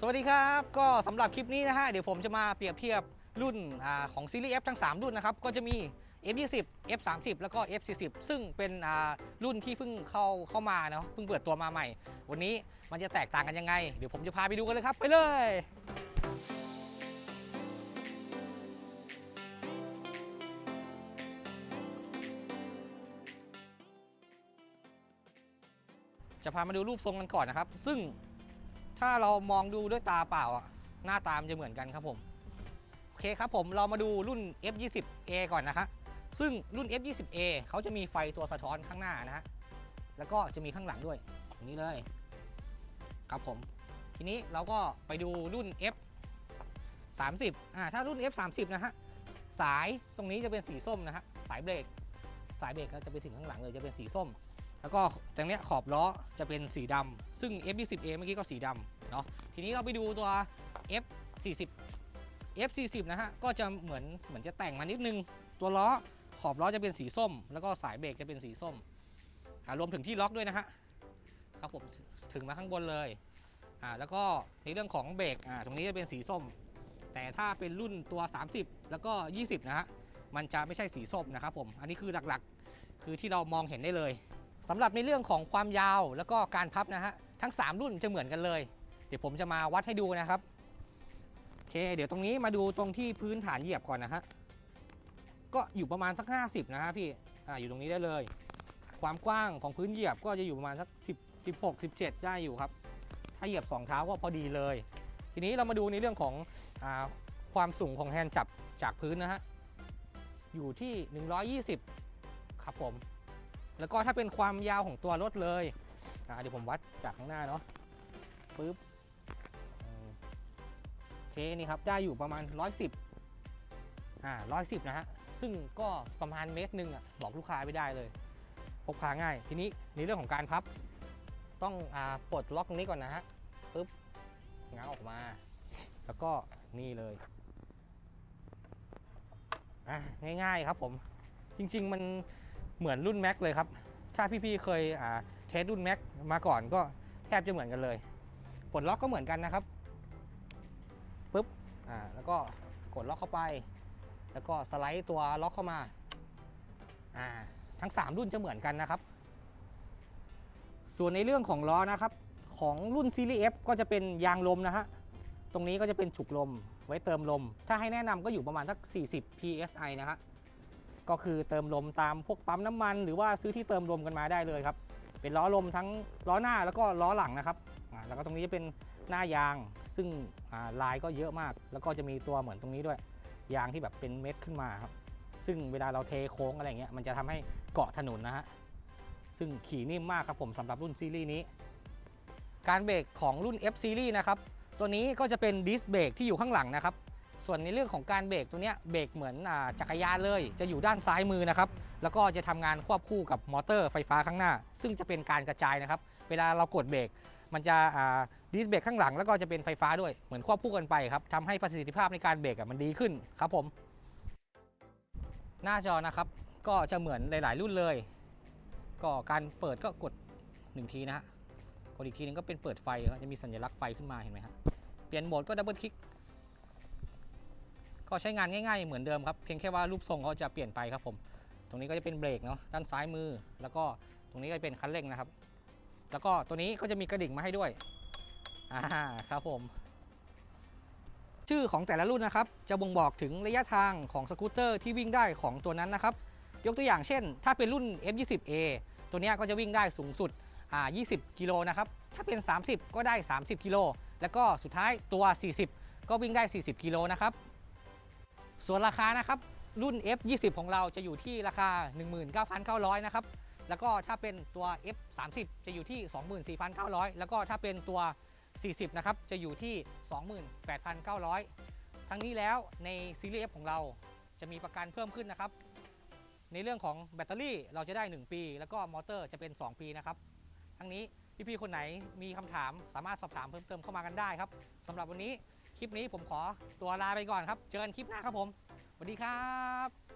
สวัสดีครับ ก็สำหรับคลิปนี้นะฮะ เดี๋ยวผมจะมาเปรียบเทียบรุ่นอาของซีรีส์ F ทั้ง 3 รุ่นนะครับ ก็จะมี F20 F30 แล้วก็ F40 ซึ่งเป็นอ่ารุ่นที่เพิ่งเข้าเข้ามาเนาะเพิ่งเปิดตัวมาใหม่ วันนี้มันจะแตกต่างกันยังไง เดี๋ยวผมจะพาไปดูกันเลยครับ ไปเลย จะพามาดูรูปทรงกันก่อนนะครับ ซึ่ง ถ้าเรามองดูด้วยตาเปล่าอะหน้าตามจะเหมือนกันครับผม โอเคครับผมเรามาดูรุ่น F20A ก่อนนะฮะซึ่งรุ่น F20A เขาจะมีไฟตัวสะท้อนข้างหน้านะฮะแล้วก็จะมีข้างหลังด้วยอย่างนี้เลย ครับผม ทีนี้เราก็ไปดูรุ่น F30 อ่าถ้ารุ่น F30 นะฮะสายตรงนี้จะเป็นสีส้มนะฮะสายเบรกสายเบรกก็จะไปถึงข้างหลังเลยจะเป็นสีส้ม แล้วก็ตรงเนี้ยขอบล้อจะเป็นสีดำซึ่ง F20A เมื่อกี้ก็สีดำเนาะทีนี้เราไปดูตัว F40 F40 นะฮะก็จะเหมือนเหมือนจะแต่งมานิดนึง ตัวล้อขอบล้อจะเป็นสีส้ม แล้วก็สายเบรกจะเป็นสีส้มรวมถึงที่ล็อกด้วยนะฮะครับผมถึงมาข้างบนเลยอ่าแล้วก็ในเรื่องของเบรกอ่าตรงนี้จะเป็นสีส้ม แต่ถ้าเป็นรุ่นตัว 30 แล้วก็ 20 นะฮะมันจะไม่ใช่สีส้มนะครับผมอันนี้คือหลักๆ คือที่เรามองเห็นได้เลย สำหรับในเรื่องของความยาวแล้วก็การพับนะฮะทั้ง 3 รุ่นจะเหมือนกันเลย เดี๋ยวผมจะมาวัดให้ดูนะครับโอเค เดี๋ยวตรงนี้มาดูตรงที่พื้นฐานเหยียบก่อนนะฮะก็อยู่ประมาณสัก 50 นะฮะพี่อ่าอยู่ตรงนี้ได้เลย ความกว้างของพื้นเหยียบก็จะอยู่ประมาณสัก10 16 17 ได้อยู่ครับ ถ้าเหยียบ2เท้าก็พอดีเลย ทีนี้เรามาดูในเรื่องของอาความสูงของแฮนด์จับจากพื้นนะฮะอยู่ที่ 120 ครับผม แล้วก็ถ้าเป็นความยาวของตัวรถเลยอ่าเดี๋ยวผมวัดจากข้างหน้าเนาะปึ๊บอืมโอเคนี่ครับได้อยู่ประมาณ 110อ่า110 นะฮะ ซึ่งก็ประมาณเมตรหนึ่งอะบอกลูกค้าไม่ได้เลยพกพาง่าย ทีนี้ในเรื่องของการพับ ต้องอ่าปลดล็อกนี้ก่อนนะฮะปึ๊บง้างออกมา แล้วก็นี่เลยอะง่ายๆครับผม จริง ๆ มัน เหมือนรุ่น Mac เลยครับ ถ้าพี่ๆเคยเทสรุ่น Mac มาก่อนก็แทบจะเหมือนกันเลย ปลดล็อกก็เหมือนกันนะครับปุ๊บอ่าแล้วก็กดล็อกเข้าไป แล้วก็สไลด์ตัวล็อกเข้ามาอ่าทั้ง 3 รุ่นจะเหมือนกันนะครับ ส่วนในเรื่องของล้อนะครับ ของรุ่นซีรีส์ F ก็จะเป็นยางลมนะฮะ ตรงนี้ก็จะเป็นฉุกลมไว้เติมลม ถ้าให้แนะนำก็อยู่ประมาณสัก 40 psi นะฮะ ก็คือเติมลมตามพวกปั๊มน้ำมัน หรือว่าซื้อที่เติมลมกันมาได้เลยครับ เป็นล้อลมทั้งล้อหน้าแล้วก็ล้อหลังนะครับแล้วก็ตรงนี้จะเป็นหน้ายาง ซึ่งลายก็เยอะมาก แล้วก็จะมีตัวเหมือนตรงนี้ด้วย ยางที่แบบเป็นเม็ดขึ้นมาครับ ซึ่งเวลาเราเทโค้งอะไรเงี้ยมันจะทำให้เกาะถนนนะฮะซึ่งขี่นิ่มมากครับผมสำหรับรุ่นซีรีส์นี้ การเบรกของรุ่น F Series นะครับตัวนี้ก็จะเป็นดิสเบรกที่อยู่ข้างหลังนะครับ ส่วนในเรื่องของการเบรกตัวเนี้ยเบรกเหมือนอจักรยานเลย จะอยู่ด้านซ้ายมือนะครับแล้วก็จะทำงานควบคู่กับมอเตอร์ไฟฟ้าข้างหน้า ซึ่งจะเป็นการกระจายนะครับ เวลาเรากดเบรกมันจะดิสเบรกข้างหลัง แล้วก็จะเป็นไฟฟ้าด้วยเหมือนควบคู่กันไปครับทำให้ประสิทธิภาพในการเบรกมันดีขึ้นครับผม หน้าจอนะครับ ก็จะเหมือนหลาย ๆ รุ่นเลย ก็การเปิดก็กด1ทีนะฮะกดอีกทีนึงก็เป็นเปิดไฟจะมีสัญลักษณ์ไฟขึ้นมาเห็นไหมครับเปลี่ยนโหมดก็ดับเบิลคลิก ก็ใช้งานง่ายๆเหมือนเดิมครับเพียงแค่ว่ารูปทรงเขาจะเปลี่ยนไปครับผม ตรงนี้ก็จะเป็นเบรกเนาะด้านซ้ายมือ แล้วก็ตรงนี้ก็เป็นคันเร่งนะครับ แล้วก็ตัวนี้ก็จะมีกระดิ่งมาให้ด้วยอ่าครับผม ชื่อของแต่ละรุ่นนะครับ จะบ่งบอกถึงระยะทางของสกูตเตอร์ที่วิ่งได้ของตัวนั้นนะครับ ยกตัวอย่างเช่น ถ้าเป็นรุ่น F20A ตัวนี้ก็จะวิ่งได้สูงสุดอ่า20 กิโลนะครับ ถ้าเป็น 30 ก็ได้ 30 กิโล แล้วก็สุดท้ายตัว 40 ก็วิ่งได้ 40 กิโลนะครับ ส่วนราคานะครับรุ่น F20 ของเราจะอยู่ที่ราคา 19,900 นะครับ แล้วก็ถ้าเป็นตัว F30 จะอยู่ที่ 24,900 แล้วก็ถ้าเป็นตัว 40 นะครับ จะอยู่ที่ 28,900 ทั้งนี้แล้วในซีรีส์ F ของเราจะมีประกันเพิ่มขึ้นนะครับ ในเรื่องของแบตเตอรี่เราจะได้ 1 ปี แล้วก็มอเตอร์จะเป็น 2 ปีนะครับ ทั้งนี้พี่ๆคนไหนมีคำถามสามารถสอบถามเพิ่มเติมเข้ามากันได้ครับสำหรับวันนี้ คลิปนี้ผมขอตัวลาไปก่อนครับ เจอกันคลิปหน้าครับผม สวัสดีครับ